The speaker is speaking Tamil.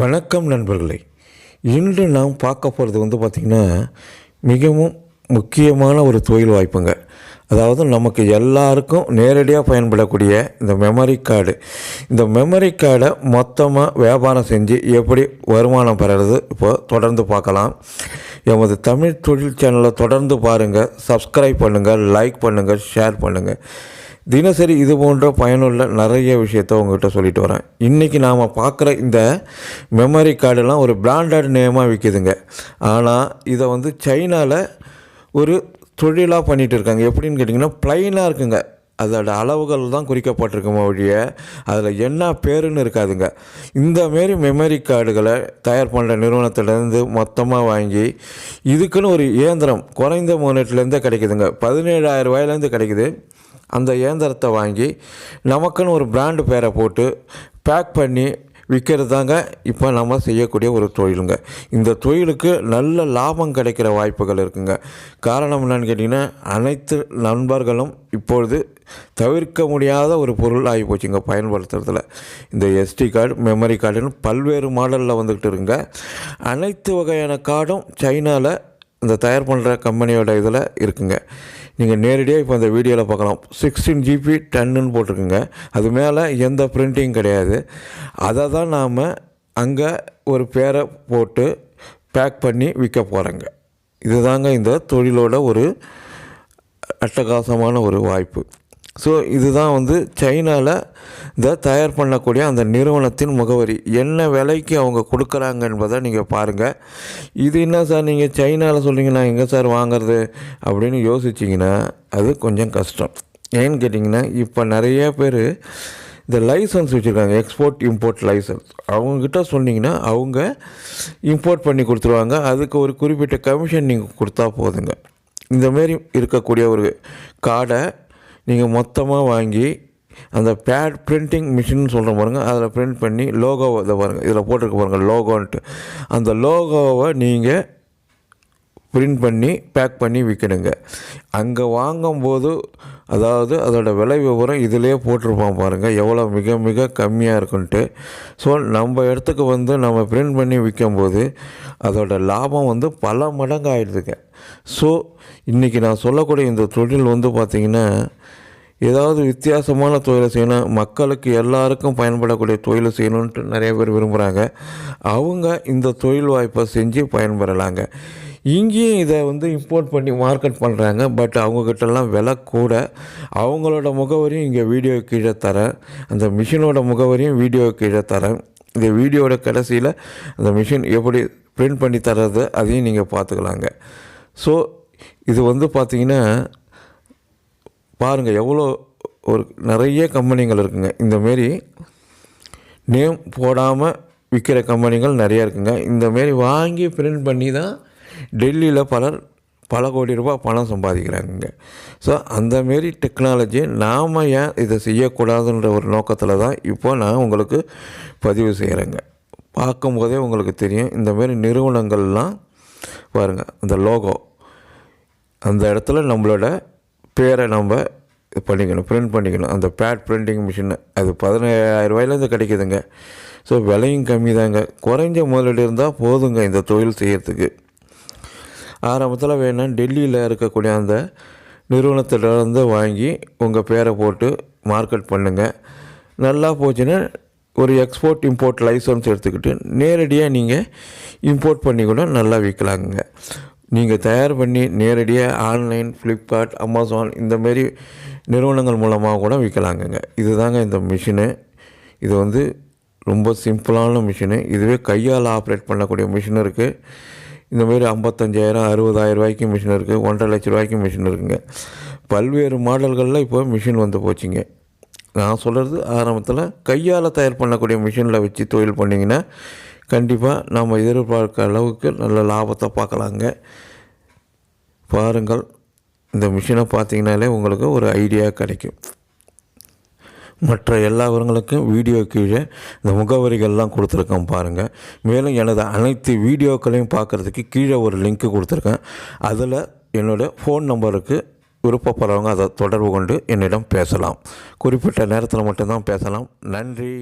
வணக்கம் நண்பர்களே. இன்று நாம் பார்க்க போகிறது வந்து பார்த்திங்கன்னா மிகவும் முக்கியமான ஒரு தொழில் வாய்ப்புங்க. அதாவது நமக்கு எல்லாருக்கும் நேரடியாக பயன்படக்கூடிய இந்த மெமரி கார்டு இந்த மெமரி கார்டை மொத்தமாக வியாபாரம் செஞ்சு எப்படி வருமானம் பெறுறது இப்போ தொடர்ந்து பார்க்கலாம். எமது தமிழ் தொழில் சேனலை தொடர்ந்து பாருங்கள் சப்ஸ்கிரைப் பண்ணுங்கள் லைக் பண்ணுங்கள் ஷேர் பண்ணுங்கள் தினசரி இது போன்ற பயனுள்ள நிறைய விஷயத்த உங்கள்கிட்ட சொல்லிட்டு வரேன். இன்றைக்கி நாம் பார்க்குற இந்த மெமரி கார்டெல்லாம் ஒரு பிராண்டட் நேமாக விற்கிதுங்க ஆனால் இதை வந்து சைனாவில் ஒரு தொழிலாக பண்ணிகிட்டு இருக்காங்க. எப்படின்னு கேட்டிங்கன்னா ப்ளைனாக இருக்குங்க. அதோட அளவுகள் தான் குறிக்கப்பட்டிருக்குமோ ஒழிய அதில் என்ன பேருன்னு இருக்காதுங்க. இந்த மாரி மெமரி கார்டுகளை தயார் பண்ணுற நிறுவனத்திலேருந்து மொத்தமாக வாங்கி இதுக்குன்னு ஒரு இயந்திரம் குறைந்த முதலீட்டுலேருந்தே கிடைக்குதுங்க. பதினேழாயிரம் ரூபாயிலேருந்து கிடைக்குது. அந்த இயந்திரத்தை வாங்கி நமக்குன்னு ஒரு பிராண்டு பேரை போட்டு பேக் பண்ணி விற்கிறது தாங்க இப்போ நம்ம செய்யக்கூடிய ஒரு தொழிலுங்க. இந்த தொழிலுக்கு நல்ல லாபம் கிடைக்கிற வாய்ப்புகள் இருக்குங்க. காரணம் என்னன்னு கேட்டிங்கன்னா அனைத்து நண்பர்களும் இப்பொழுது தவிர்க்க முடியாத ஒரு பொருள் ஆகி போச்சுங்க பயன்படுத்துறதுல. இந்த எஸ்டி கார்டு மெமரி கார்டுன்னு பல்வேறு மாடலில் வந்துக்கிட்டு இருக்குங்க. அனைத்து வகையான கார்டும் சைனாவில் இந்த தயார் பண்ணுற கம்பெனியோட இதில் இருக்குங்க. நீங்கள் நேரடியாக இப்போ அந்த வீடியோவில் பார்க்கலாம் சிக்ஸ்டீன் ஜிபி டென்னுன்னு போட்டிருக்குங்க. அது மேலே எந்த பிரிண்டிங் கிடையாது. அதை தான் நாம் அங்கே ஒரு பேரை போட்டு பேக் பண்ணி விற்க போகிறோங்க இதுதாங்க இந்த தொழிலோட ஒரு அட்டகாசமான ஒரு வாய்ப்பு. ஸோ இதுதான் வந்து சைனாவில் இந்த தயார் பண்ணக்கூடிய அந்த நிறுவனத்தின் முகவரி. என்ன விலைக்கு அவங்க கொடுக்குறாங்க என்பதை நீங்கள் பாருங்கள் இது என்ன சார் நீங்கள் சைனாவில் சொல்கிறீங்கன்னா எங்கே சார் வாங்குறது? அப்படின்னு யோசிச்சிங்கன்னா அது கொஞ்சம் கஷ்டம். ஏன்னு கேட்டிங்கன்னா இப்போ நிறைய பேர் இந்த லைசன்ஸ் வச்சுருக்காங்க எக்ஸ்போர்ட் இம்போர்ட் லைசன்ஸ். அவங்கக்கிட்ட சொன்னிங்கன்னா அவங்க இம்போர்ட் பண்ணி கொடுத்துருவாங்க. அதுக்கு ஒரு குறிப்பிட்ட கமிஷன் நீங்கள் கொடுத்தா போதுங்க. இந்தமாரி இருக்கக்கூடிய ஒரு கார்டை நீங்கள் மொத்தமாக வாங்கி அந்த பேட் பிரிண்டிங் மிஷின் சொல்கிற பாருங்க அதில் பிரிண்ட் பண்ணி லோகோவை இதை பாருங்கள் இதில் போட்டிருக்க பாருங்கள் லோகோன்ட்டு அந்த லோகோவை நீங்கள் பிரிண்ட் பண்ணி பேக் பண்ணி விற்கணுங்க அங்கே வாங்கும்போது அதாவது அதோடய விலை விவரம் இதிலே போட்டிருப்பான் பாருங்கள் எவ்வளோ மிக மிக கம்மியாக இருக்குன்ட்டு. ஸோ நம்ம இடத்துக்கு வந்து நம்ம பிரிண்ட் பண்ணி விற்கும்போது அதோட லாபம் வந்து பல மடங்கு ஆகிடுதுங்க ஸோ இன்றைக்கி நான் சொல்லக்கூடிய இந்த தொழில் வந்து பார்த்திங்கன்னா ஏதாவது வித்தியாசமான தொழிலை செய்யணும் மக்களுக்கு எல்லாருக்கும் பயன்படக்கூடிய தொழிலை செய்யணுன்ட்டு நிறைய பேர் விரும்புகிறாங்க அவங்க இந்த தொழில் வாய்ப்பை செஞ்சு பயன்பெறலாங்க. இங்கேயும் இதை வந்து இம்போர்ட் பண்ணி மார்க்கெட் பண்ணுறாங்க பட் அவங்கக்கிட்டலாம் விலை கூட. அவங்களோட முகவரியும் இங்கே வீடியோ கீழே தரேன். அந்த மிஷினோட முகவரியும் வீடியோ கீழே தரேன். இந்த வீடியோட கடைசியில் அந்த மிஷின் எப்படி பிரிண்ட் பண்ணி தர்றது அதையும் நீங்கள் பார்த்துக்கலாங்க. ஸோ இது வந்து பார்த்திங்கன்னா பாருங்கள் எவ்வளோ ஒரு நிறைய கம்பெனிகள் இருக்குங்க. இந்தமாரி நேம் போடாமல் விற்கிற கம்பெனிகள் நிறையா இருக்குங்க. இந்தமாரி வாங்கி பிரிண்ட் பண்ணி தான் டெல்லியில் பலர் பல கோடி ரூபாய் பணம் சம்பாதிக்கிறாங்க ஸோ அந்தமாரி டெக்னாலஜி நாம் ஏன் இதை செய்யக்கூடாதுன்ற ஒரு நோக்கத்தில் தான் இப்போ நான் உங்களுக்கு பதிவு செய்கிறேங்க பார்க்கும்போதே உங்களுக்கு தெரியும் இந்தமாரி நிறுவனங்கள்லாம் பாருங்கள் அந்த லோகோ அந்த இடத்துல நம்மளோட பேரை நம்ம இது பண்ணிக்கணும் பிரிண்ட் பண்ணிக்கணும். அந்த பேட் பிரிண்டிங் மிஷின் அது பதினேழாயிரம் ரூபாயிலேருந்து கிடைக்குதுங்க. ஸோ விலையும் கம்மி தாங்க. குறைஞ்ச முதலீடு இருந்தால் போதுங்க இந்த தொழில் செய்கிறதுக்கு ஆரம்பத்தில் வேணும் டெல்லியில் இருக்கக்கூடிய அந்த நிறுவனத்திலிருந்து வாங்கி உங்கள் பேரை போட்டு மார்க்கெட் பண்ணுங்கள் நல்லா போச்சுன்னா ஒரு எக்ஸ்போர்ட் இம்போர்ட் லைசன்ஸ் எடுத்துக்கிட்டு நேரடியாக நீங்கள் இம்போர்ட் பண்ணி கூட நல்லா விற்கலாங்க. நீங்கள் தயார் பண்ணி நேரடியாக ஆன்லைன் ஃப்ளிப்கார்ட் அமேசான் இந்தமாரி நிறுவனங்கள் மூலமாக கூட விற்கலாங்கங்க. இதுதாங்க இந்த மிஷினு. இது வந்து ரொம்ப சிம்பிளான மிஷினு. இதுவே கையால் ஆப்ரேட் பண்ணக்கூடிய மிஷின் இருக்குது இந்தமாரி ஐம்பத்தஞ்சாயிரம் அறுபதாயிரம் ரூபாய்க்கு மிஷின் இருக்குது ஒன்றரை லட்ச ரூபாய்க்கு மிஷின் இருக்குங்க. பல்வேறு மாடல்களில் இப்போ மிஷின் வந்து போச்சுங்க. நான் சொல்கிறது ஆரம்பத்தில் கையால் தயார் பண்ணக்கூடிய மிஷினில் வச்சு தொழில் பண்ணிங்கன்னா கண்டிப்பாக நம்ம எதிர்பார்க்க அளவுக்கு நல்ல லாபத்தை பார்க்கலாங்க. பாருங்கள் இந்த மிஷினை பார்த்தீங்கனாலே உங்களுக்கு ஒரு ஐடியா கிடைக்கும். மற்ற எல்லா விவரங்களுக்கும் வீடியோ கீழே இந்த முகவரிகள்லாம் கொடுத்துருக்கேன் பாருங்கள் மேலும் எனது அனைத்து வீடியோக்களையும் பார்க்குறதுக்கு கீழே ஒரு லிங்க்கு கொடுத்துருக்கேன். அதில் என்னோடய ஃபோன் நம்பருக்கு விருப்பப்படுறவங்க அதை தொடர்பு கொண்டு என்னிடம் பேசலாம். குறிப்பிட்ட நேரத்தில் மட்டும்தான் பேசலாம். நன்றி.